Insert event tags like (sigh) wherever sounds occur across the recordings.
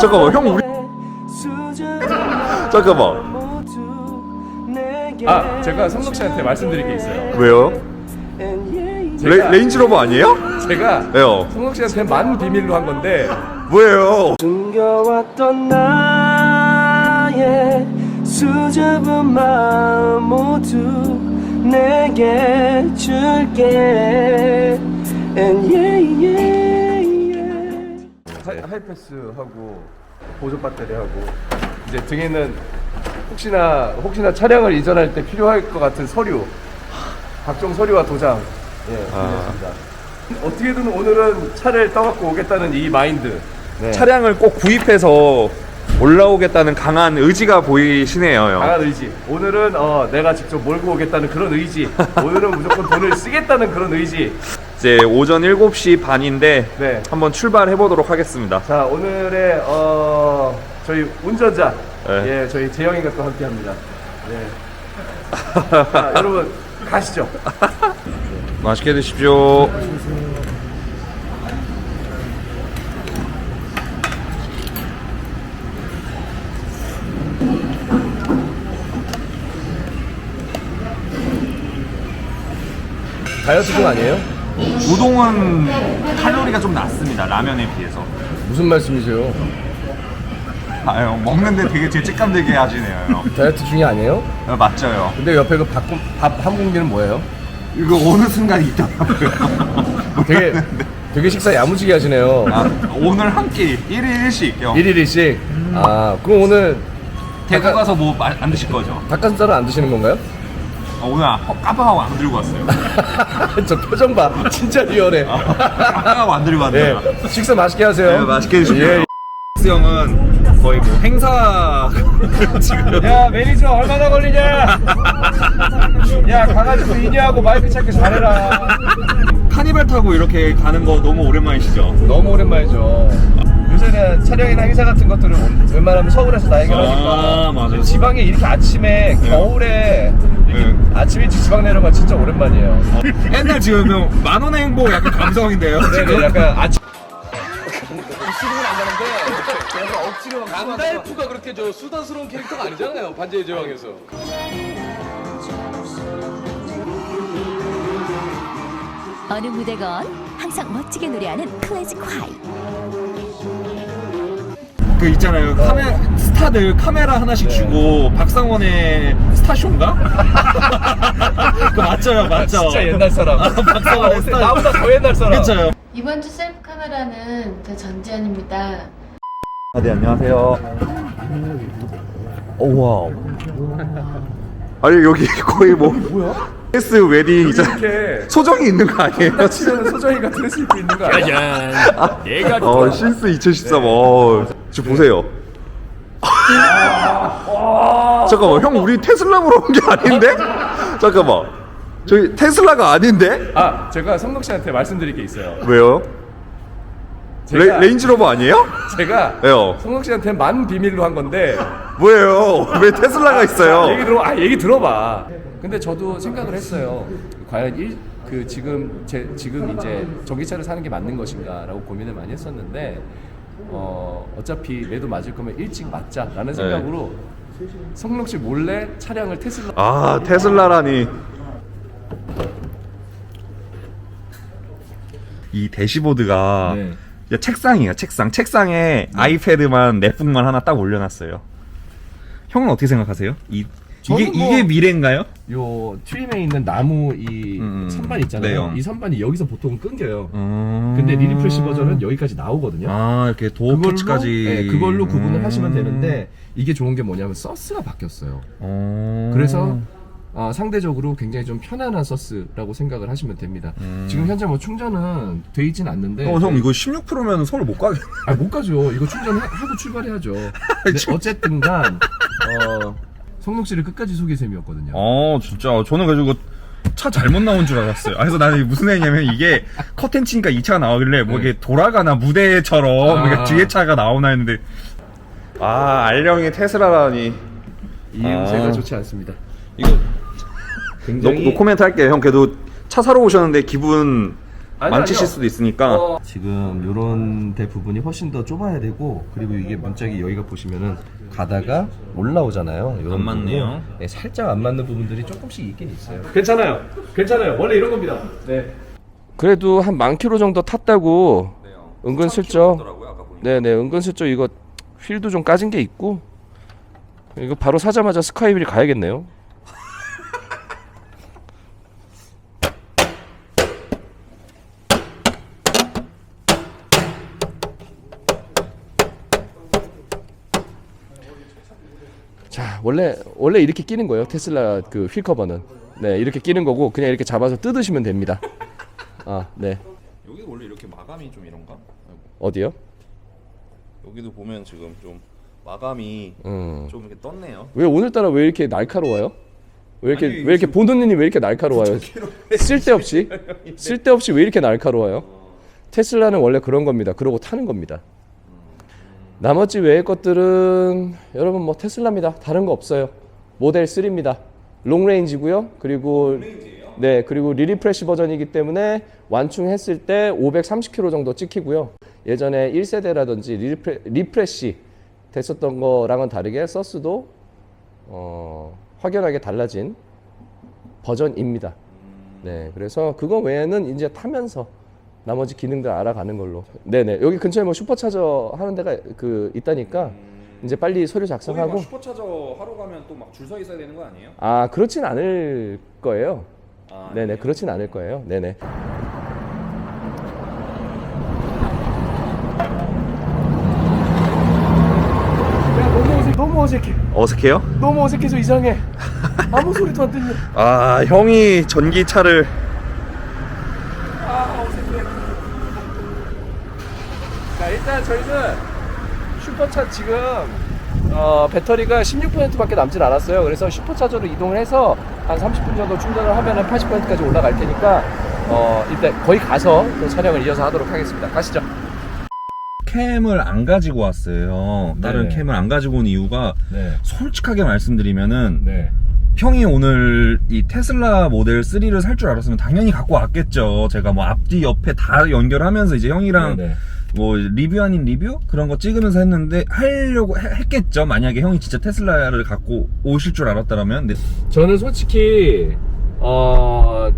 잠깐만 형 우리 잠깐만 아 제가 성록 씨한테 말씀드릴 게 있어요. 왜요? 레, 제가- 레인지로버 아니에요? 제가 왜요? 성록 씨한테 만 비밀로 한 건데 뭐예요? 숨겨왔던 나의 수줍은 마음 모두 내게 줄게 And yeah, yeah, yeah. 하이, 하이패스 하고 보조 배터리 하고 이제 등에는 혹시나 혹시나 차량을 이전할 때 필요할 것 같은 서류 각종 서류와 도장 예 준비했습니다. 어떻게든 오늘은 차를 떠갖고 오겠다는 이 마인드 네. 차량을 꼭 구입해서 올라오겠다는 강한 의지가 보이시네요 형 강한 의지. 오늘은 어, 내가 직접 몰고 오겠다는 그런 의지. 오늘은 무조건 돈을 쓰겠다는 그런 의지. 이제 오전 7시 반인데 네. 한번 출발해 보도록 하겠습니다 자 오늘의 어, 저희 운전자 네. 예 저희 재영이가 또 함께합니다. 네. 자, (laughs) 여러분 가시죠. 맛있게 드십시오 다이어트 중 아니에요? 우동은 칼로리가 좀 낮습니다 라면에 비해서 무슨 말씀이세요? 아유 먹는데 되게 죄책감 들게 하시네요 형 다이어트 중이 아니에요? 어, 맞죠요 근데 옆에 그 밥한 공기는 뭐예요? 이거 어느 순간 있더라고요 (laughs) 되게 되게 식사 야무지게 하시네요. 아, 오늘 한 끼 1일 1식 형 1일 1식. 아 그럼 오늘 대구 가서 뭐 안 드실 거죠? 닭가슴살은 안 드시는 건가요? 어, 오늘 깜빡하고 안 들고 왔어요 (laughs) 저 표정 봐. 진짜 리얼해. 깜빡하고 안 들고 네. 왔네요 식사 맛있게 하세요. 네, 맛있게 드십시오 예. X 형은 거의 뭐 행사 (laughs) 지금 야 매니저 얼마나 걸리냐? 야 가가지고 인이하고 마이크 찾기 잘해라. 카니발 타고 이렇게 가는 거 너무 오랜만이시죠? 너무 오랜만이죠. 요새는 촬영이나 행사 같은 것들을 웬만하면 서울에서 다 해결하니까 아 맞아요 지방에 이렇게 아침에 겨울에 이렇게 네. 아침 일찍 지방 내려가 진짜 오랜만이에요. (laughs) 옛날 지금 형 만원의 행복 약간 감성인데요 네네 약간 아침 간달프가 그렇게 저 수다스러운 캐릭터가 아니잖아요 반지의 제왕에서 어느 무대건 항상 멋지게 노래하는 클래식 화이 그 있잖아요 카메라 스타들 카메라 하나씩 주고 박상원의 스타쇼인가? (laughs) 그 맞죠 맞죠 진짜 옛날 사람. 박상원의 스타 나보다 더 옛날 사람. 그쵸 이번 주 셀프 카메라는 저 전지현입니다. 아, 네, 안녕하세요. 오, 와우. 아니, 여기 (laughs) 거의 뭐. 뭐야? S 웨딩 있잖아. 이렇게 소정이 있는 거 아니에요? 치는 소정이가 드레스 입고 있는 거 아니야? 내가 어, 신스 2013. 어, 지금 보세요. (laughs) 잠깐만, 형, 우리 테슬라 온게 아닌데? 잠깐만. 저희 테슬라가 아닌데? 아 제가 성록 씨한테 말씀드릴 게 있어요. 왜요? 레, 제가 레 인지로버 아니에요? 제가 왜요? 성록 씨한테 만 비밀로 한 건데 뭐예요? 왜 테슬라가 있어요? 얘기 들어 아 얘기 들어봐. 근데 저도 생각을 했어요. 과연 일, 그 지금 제 지금 이제 전기차를 사는 게 맞는 것인가라고 고민을 많이 했었는데 어 어차피 매도 맞을 거면 일찍 맞자라는 생각으로 성록 씨 몰래 차량을 테슬라 아 테슬라라니 이 대시보드가 네. 책상이에요 책상 책상에 아이패드만 넷북만 하나 딱 올려놨어요 형은 어떻게 생각하세요? 이, 이게 뭐- 이게 미래인가요? 요 트림에 있는 나무 이 음, 선반 있잖아요. 네, 이 선반이 여기서 보통 끊겨요. 음... 근데 리리프레시 버전은 여기까지 나오거든요. 아 이렇게 도어 패치까지 네, 그걸로 구분을 음. 하시면 되는데 이게 좋은 게 뭐냐면 서스가 바뀌었어요. 어... 그래서 어, 상대적으로 굉장히 좀 편안한 서스라고 생각을 하시면 됩니다. 지금 현재 뭐 충전은 돼 있진 않는데 음. 어, 형 이거 16%면 서울 못 가겠네 아, 못 가죠. 이거 충전하고 출발해야죠. (laughs) 근데 어쨌든 간 어, 성록 씨를 끝까지 속일 셈이었거든요. 어 진짜 저는 이거 차 잘못 나온 줄 알았어요. 아, 그래서 나는 이게 무슨 애냐면 이게 커튼 치니까 이 차가 나오길래 뭐 네. 이게 돌아가나 무대처럼 아. 뒤에 차가 나오나 했는데 아 알령이 테슬라라니 이 아. 음색가 좋지 않습니다. 이거 노, 굉장히 노 코멘트 할게요. 형 그래도 차 사러 오셨는데 기분 아니, 만지실 아니요. 수도 있으니까 어, 지금 요런 데 부분이 훨씬 더 좁아야 되고 그리고 이게 문짝이 여기가 보시면은 가다가 올라오잖아요. 안 맞네요. 네, 살짝 안 맞는 부분들이 조금씩 있긴 있어요. 괜찮아요. 괜찮아요. 원래 이런 겁니다. 네. 그래도 한 만 킬로 정도 탔다고 은근슬쩍 네네 은근슬쩍 이거 휠도 좀 까진 게 있고 이거 바로 사자마자 스카이빌 가야겠네요. 자 원래 원래 이렇게 끼는 거예요 테슬라 그 휠 커버는 네 이렇게 끼는 거고 그냥 이렇게 잡아서 뜯으시면 됩니다. 아 네 여기 원래 이렇게 마감이 좀 이런가? 어디요? 여기도 보면 지금 좀 마감이 음. 좀 이렇게 떴네요. 왜 오늘따라 왜 이렇게 날카로워요? 왜 이렇게 아니, 왜 이렇게 본드님이 왜 이렇게 날카로워요? 쓸데없이 쓸데없이 왜 이렇게 날카로워요? 테슬라는 원래 그런 겁니다. 그러고 타는 겁니다. 나머지 외의 것들은 여러분 뭐 테슬라입니다. 다른 거 없어요. 모델 3입니다. 롱레인지고요. 그리고 네 그리고 리리프레시 버전이기 때문에 완충했을 때 530km 정도 찍히고요. 예전에 1세대라든지 리프레, 리프레시 됐었던 거랑은 다르게 서스도 어, 확연하게 달라진 버전입니다. 네, 그래서 그거 외에는 이제 타면서 나머지 기능들 알아가는 걸로. 네네. 여기 근처에 뭐 슈퍼차저 하는 데가 그 있다니까 이제 빨리 서류 작성하고. 슈퍼차저 하러 가면 또 막 줄 서 있어야 되는 거 아니에요? 아 그렇진 않을 거예요. 아, 네네, 그렇진 않을 거예요. 네네. 야 너무 어색, 너무 어색해. 어색해요? 너무 어색해서 이상해. 아무 소리도 안 들려. 아 형이 전기차를 자 일단 저희는 슈퍼차 지금 어, 배터리가 16%밖에 남질 않았어요. 그래서 슈퍼차저로 이동을 해서 한 30분 정도 충전을 하면 80%까지 올라갈 테니까 어, 일단 거기 가서 또 촬영을 이어서 하도록 하겠습니다. 가시죠. 캠을 안 가지고 왔어요. 다른 네네. 캠을 안 가지고 온 이유가 네. 솔직하게 말씀드리면은 네. 형이 오늘 이 테슬라 모델 3를 살 줄 알았으면 당연히 갖고 왔겠죠. 제가 뭐 앞뒤 옆에 다 연결하면서 이제 형이랑 네네. 뭐 리뷰 아닌 리뷰 그런 거 찍으면서 했는데 하려고 해- 했겠죠. 만약에 형이 진짜 테슬라를 갖고 오실 줄 알았다면. 근데 저는 솔직히 어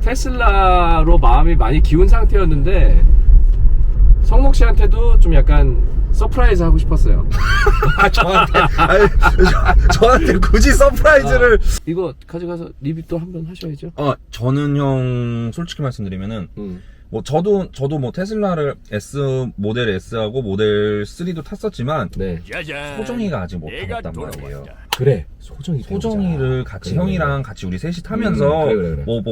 테슬라로 마음이 많이 기운 상태였는데 성록 씨한테도 좀 약간 서프라이즈 하고 싶었어요. 아 (laughs) 저한테 아니, 저, 저한테 굳이 서프라이즈를 이거 가져가서 리뷰 또 한 번 하셔야죠. 어 저는 형 솔직히 말씀드리면은 음. 뭐 저도 저도 뭐 테슬라를 S 모델 S하고 모델 3도 탔었지만 네. 소정이가 아직 못 타봤단 말이에요. 그래. 소정이 소정이를 같이 그래, 형이랑 같이 우리 셋이 타면서 음, 그래, 그래, 그래. 뭐, 뭐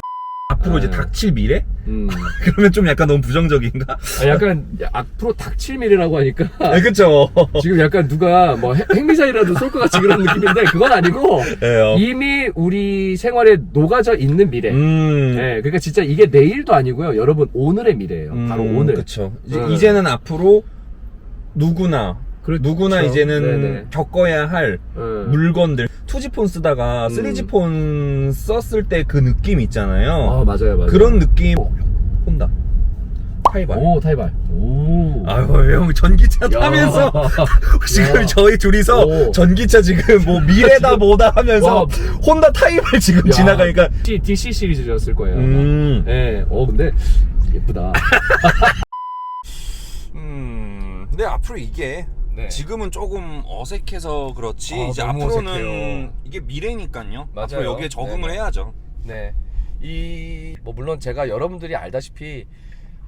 앞으로 아, 이제 네. 닥칠 미래? 음. (laughs) 그러면 좀 약간 너무 부정적인가? 아, 약간 앞으로 닥칠밀이라고 하니까 네, 그쵸. (laughs) 지금 약간 누가 뭐 핵- 핵미사일이라도 쏠 것 같이 그런 느낌인데 그건 아니고 (laughs) 네, 어. 이미 우리 생활에 녹아져 있는 미래. 음. 네, 그러니까 진짜 이게 내일도 아니고요. 여러분 오늘의 미래예요. 바로 음, 오늘. 그쵸. 이제 음. 이제는 앞으로 누구나 그렇죠. 누구나 이제는 네네. 겪어야 할 음. 물건들 2G폰 쓰다가 음. 3G폰 썼을 때 그 느낌 있잖아요. 아 맞아요, 맞아요. 그런 느낌 혼다. 타이발. 오 타이발. 오. 아유 형 전기차 야. 타면서 (laughs) 지금 야. 저희 둘이서 오. 전기차 지금 뭐 미래다 뭐다 하면서 와. 혼다 타이발 지금 야, 지나가니까 D, DC 시리즈였을 거예요. 음. 네. 어 근데 예쁘다. (laughs) 음. 근데 앞으로 이게 네. 지금은 조금 어색해서 그렇지 아, 이제 너무 앞으로는 어색해요. 이게 미래니까요. 맞아요. 앞으로 여기에 적응을 네네. 해야죠. 네. 이 뭐 물론 제가 여러분들이 알다시피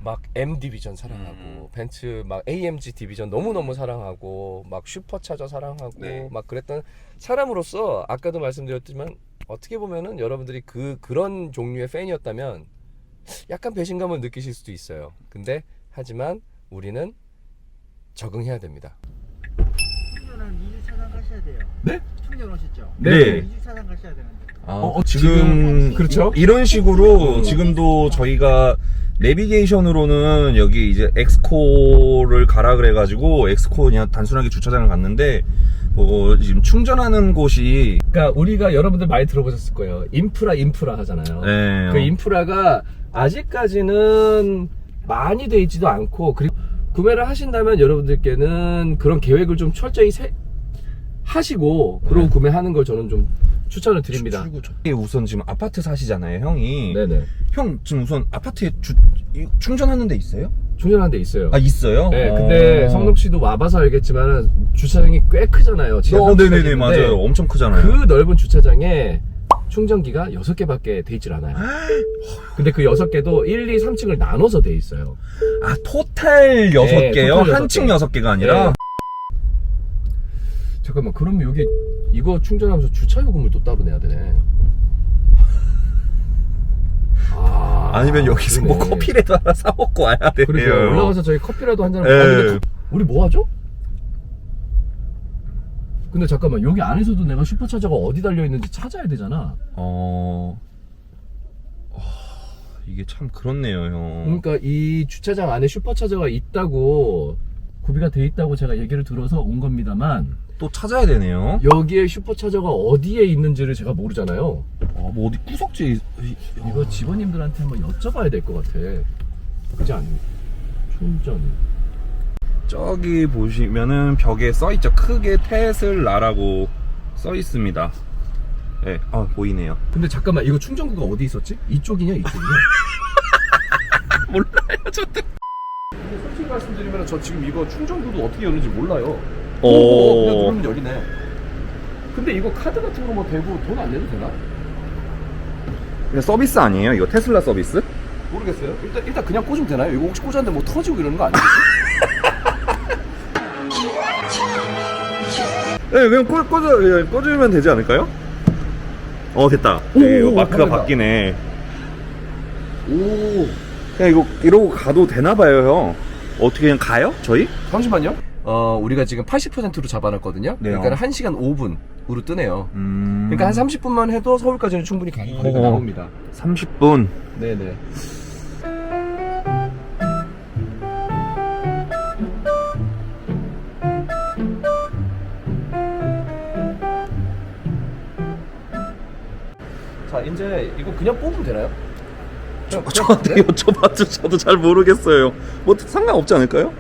막 M 디비전 사랑하고 음. 벤츠 막 AMG 디비전 너무 너무 사랑하고 막 슈퍼차저 사랑하고 네. 막 그랬던 사람으로서 아까도 말씀드렸지만 어떻게 보면은 여러분들이 그 그런 종류의 팬이었다면 약간 배신감을 느끼실 수도 있어요. 근데 하지만 우리는 적응해야 됩니다. 충전은 2주차장 가셔야 돼요. 네? 충전 오셨죠? 네. 2주차장 가셔야 되는데. 아, 어, 어, 지금, 지금- 그렇죠. 이런 식으로 지금도 저희가 내비게이션으로는 여기 이제 엑스코를 가라 그래가지고 엑스코 그냥 단순하게 주차장을 갔는데 뭐 지금 충전하는 곳이 그러니까 우리가 여러분들 많이 들어보셨을 거예요. 인프라 인프라 하잖아요. 네, 그 어. 인프라가 아직까지는 많이 돼 있지도 않고 그리고 구매를 하신다면 여러분들께는 그런 계획을 좀 철저히 세- 하시고 그러고 구매하는 걸 저는 좀 추천을 드립니다. 그리고 저 우선 지금 아파트 사시잖아요, 형이. 네네. 형 지금 우선 아파트에 주, 이- 충전하는 데 있어요? 충전하는 데 있어요. 아 있어요? 네, 근데 어. 성록 씨도 와봐서 알겠지만 주차장이 꽤 크잖아요. 지하 어, 삼층까지 네네네 있는데 맞아요. 엄청 크잖아요. 그 넓은 주차장에 충전기가 6개밖에 돼 있질 않아요. (gasps) 근데 그 6개도 1, 2, 3층을 나눠서 돼 있어요. 아 토탈 여섯 네, 개요? 토탈 여섯 한층 개. 여섯 개가 아니라? 네. 잠깐만, 그러면 여기 이거 충전하면서 주차 요금을 또 따로 내야 되네. 아, 아니면 여기서 뭐 그러네. 커피라도 하나 사 먹고 와야 되네요. 그러게요. 올라가서 저희 커피라도 한 잔. 예. 아, 근데 그- 우리 뭐 하죠? 근데 잠깐만 여기 안에서도 내가 슈퍼차저가 어디 달려 있는지 찾아야 되잖아. 어... 어, 이게 참 그렇네요, 형. 그러니까 이 주차장 안에 슈퍼차저가 있다고 구비가 돼 있다고 제가 얘기를 들어서 온 겁니다만 또 찾아야 되네요. 여기에 슈퍼차저가 어디에 있는지를 제가 모르잖아요. 어, 뭐 어디 구석지 이거 직원님들한테 한번 여쭤봐야 될 것 같아. 그지 않습니까? 충전. 저기 보시면은 벽에 써 있죠. 크게 테슬라라고 써 있습니다. 네, 아 보이네요. 근데 잠깐만 이거 충전구가 어디 있었지? 이쪽이냐 이쪽이냐? (laughs) 몰라요, 저도. 솔직히 말씀드리면 저 지금 이거 충전구도 어떻게 여는지 몰라요. 오. 오, 그냥 누르면 열리네. 근데 이거 카드 같은 거 뭐 대고 돈 안 내도 되나? 근데 서비스 아니에요? 이거 테슬라 서비스? 모르겠어요. 일단 일단 그냥 꽂으면 되나요? 이거 혹시 꽂았는데 뭐 터지고 이러는 거 아니겠지? 네, 그냥 꽂, 꽂아, 예, 꽂으면 되지 않을까요? 어, 됐다. 네, 이거 오, 마크가. 바뀌네. 오. 그냥 이거 이러고 가도 되나 봐요, 형. 어떻게 그냥 가요? 저희? 잠시만요. 어, 우리가 지금 80%로 잡아놨거든요. 네요. 그러니까 1시간 5분으로 뜨네요. 음. 그러니까 한 30분만 해도 서울까지는 충분히 가- 거리가 어. 나옵니다. 30분. 네네. 자, 이제 이거 그냥 뽑으면 되나요? 그냥- 저한테 네? 여쭤봐도 저도 잘 모르겠어요. 뭐 상관없지 않을까요?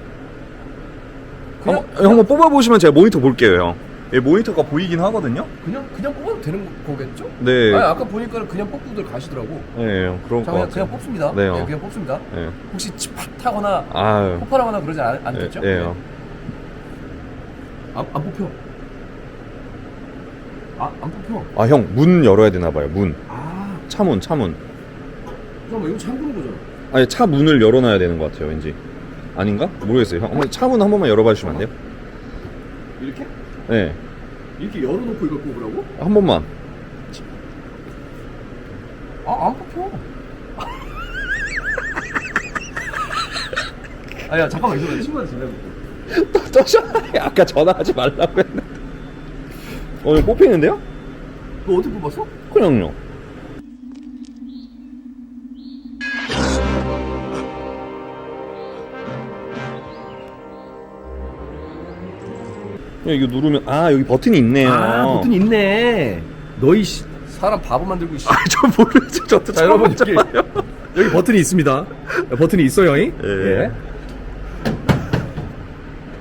그냥- 한번, 한번 뽑아보시면 제가 모니터 볼게요, 형. 예, 모니터가 보이긴 하거든요? 그냥 그냥 뽑아도 되는 거겠죠? 네. 아니, 아까 보니까 그냥 뽑고들 가시더라고. 네, 형. 그럴 자, 것 그냥, 같아요. 뽑습니다. 네, 어. 그냥 뽑습니다. 네. 혹시 아유. 폭발하거나 그러지 않, 네, 않겠죠? 네, 형. 안, 안 뽑혀. 아, 안 뽑혀. 아, 형, 문 열어야 되나 봐요, 문. 아, 차문, 차문. 잠깐만, 이거 잠그는 거잖아. 아니, 차 문을 열어놔야 되는 것 같아요, 왠지. 아닌가? 모르겠어요. 형, 한번 차문 한 번만 열어봐 주시면 안 돼요? 이렇게? 네. 이렇게 열어놓고 이걸 뽑으라고? 한 번만. 아, 안 뽑혀. (laughs) 아 야, 잠깐만, 이거 내 친구한테 전화해볼게. 또 아까 전화하지 말라고 했는데. 어, 이거 뽑히는데요? 너 어떻게 뽑았어? 그냥요. 이거 누르면 아 여기 버튼이 있네요. 아, 버튼이 있네. 너희 씨, 사람 바보 만들고 있어. 아, (laughs) 저 모르죠. 저도 자, 여러분, 여기. 여기 버튼이 있습니다. 버튼이 있어요, 잉? 예.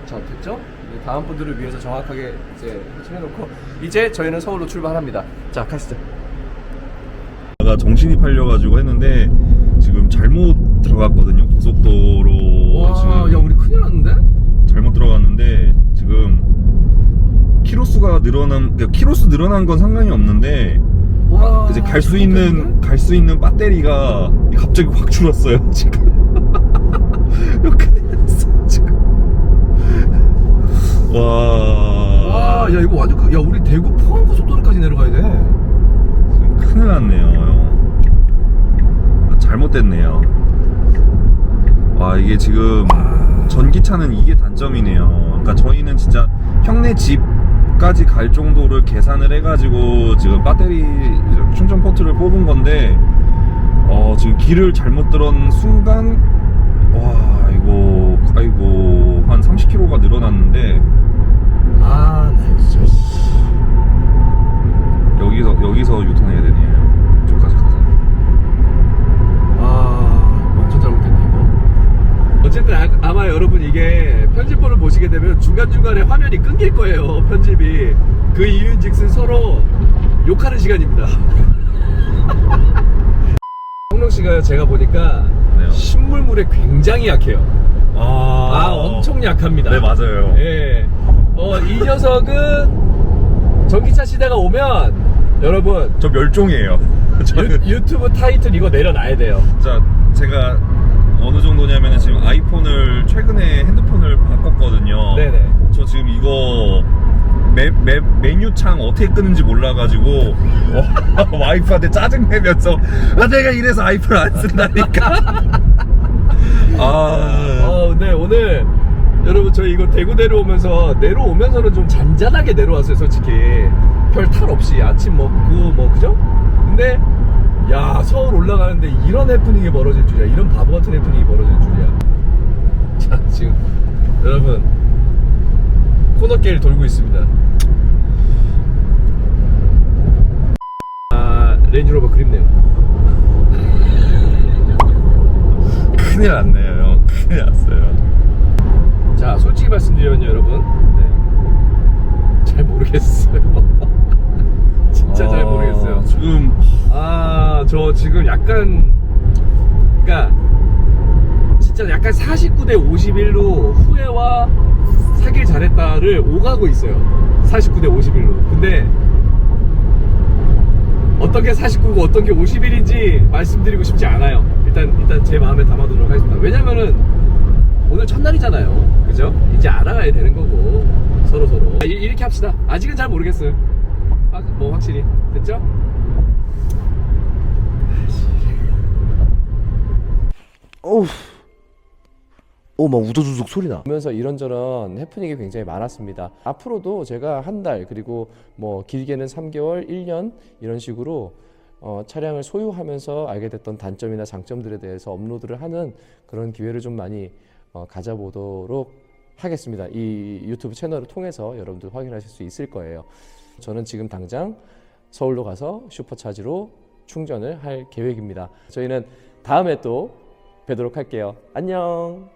자, 됐죠? 이제 다음 분들을 위해서 정확하게 이제 해놓고 이제 저희는 서울로 출발합니다. 자, 가시죠. 제가 정신이 팔려가지고 했는데 지금 잘못 들어갔거든요. 고속도로 지금 우리 큰일 났는데? 잘못 들어갔는데 지금 키로수가 늘어난 그러니까 키로수 늘어난 건 상관이 없는데 와, 이제 갈 수 있는 갈 수 있는 배터리가 갑자기 확 줄었어요 (laughs) 지금. 이거 큰일 났어 지금. 와, 와, 야 이거 완전 그, 야 우리 대구 포항 고속도로까지 내려가야 돼. 큰일 났네요 형. 잘못됐네요. 와 이게 지금 전기차는 이게 단점이네요. 그러니까 저희는 진짜 형네 집 까지 갈 정도를 계산을 해가지고 지금 배터리 충전 포트를 뽑은 건데 어, 지금 길을 잘못 들은 순간 와 이거 아이고 한 30km가 늘어났는데. 아 날씨 여기서 여기서 유턴해야 되네요. 가서 아 완전 잘못됐네 이거. 어쨌든 아, 아마 여러분 이게 편집본을 보시게 되면 중간중간에 화면이 끊길 거예요 편집이 그 이유인즉슨 서로 욕하는 시간입니다 (laughs) 성룡 씨가 제가 보니까 네요. 신물물에 굉장히 약해요 아, 아 엄청 약합니다 네 맞아요. 예. 어, 이 녀석은 전기차 시대가 오면 여러분 저 멸종이에요. (laughs) 저는 유, 유튜브 타이틀 이거 내려놔야 돼요 자 제가 어느 정도냐면은 지금 아이폰을 최근에 핸드폰을 바꿨거든요. 네네 저 지금 이거 메, 메, 메뉴창 어떻게 끄는지 몰라가지고 어, (laughs) 와이프한테 짜증내면서 아, 내가 이래서 아이폰을 안 쓴다니까 (laughs) 아 어, 근데 오늘 여러분 저희 이거 대구 내려오면서 내려오면서는 좀 잔잔하게 내려왔어요 솔직히 별 탈 없이 아침 먹고 뭐 그죠? 근데 야 서울 올라가는데 이런 해프닝이 벌어질 줄이야. 이런 바보 같은 해프닝이 벌어질 줄이야. (laughs) 자 지금 여러분 코너길 돌고 있습니다. 아 레인지로버 그립네요. (laughs) 큰일 났네요 형. 큰일 났어요. 자 솔직히 말씀드리면 여러분. 네. 잘 모르겠어요. (laughs) 진짜 잘 아, 모르겠어요. 지금 아 저 지금 약간 그러니까 진짜 약간 49대 51로 후회와 사길 잘했다를 오가고 있어요. 49대 51로. 근데 어떤 게 49고 어떤 게 51인지 말씀드리고 싶지 않아요. 일단 일단 제 마음에 담아두도록 하겠습니다. 왜냐면은 오늘 첫날이잖아요. 그죠? 이제 알아가야 되는 거고 서로 서로. 이- 이렇게 합시다. 아직은 잘 모르겠어요. 아, 뭐 확실히. 됐죠? 어우 어막 우두두둑 소리 나 보면서 이런저런 해프닝이 굉장히 많았습니다. 앞으로도 제가 한 달 그리고 뭐 길게는 3개월, 1년 이런 식으로 어, 차량을 소유하면서 알게 됐던 단점이나 장점들에 대해서 업로드를 하는 그런 기회를 좀 많이 어, 가져보도록 하겠습니다. 이 유튜브 채널을 통해서 여러분들 확인하실 수 있을 거예요. 저는 지금 당장 서울로 가서 슈퍼차지로 충전을 할 계획입니다. 저희는 다음에 또 뵈도록 할게요. 안녕.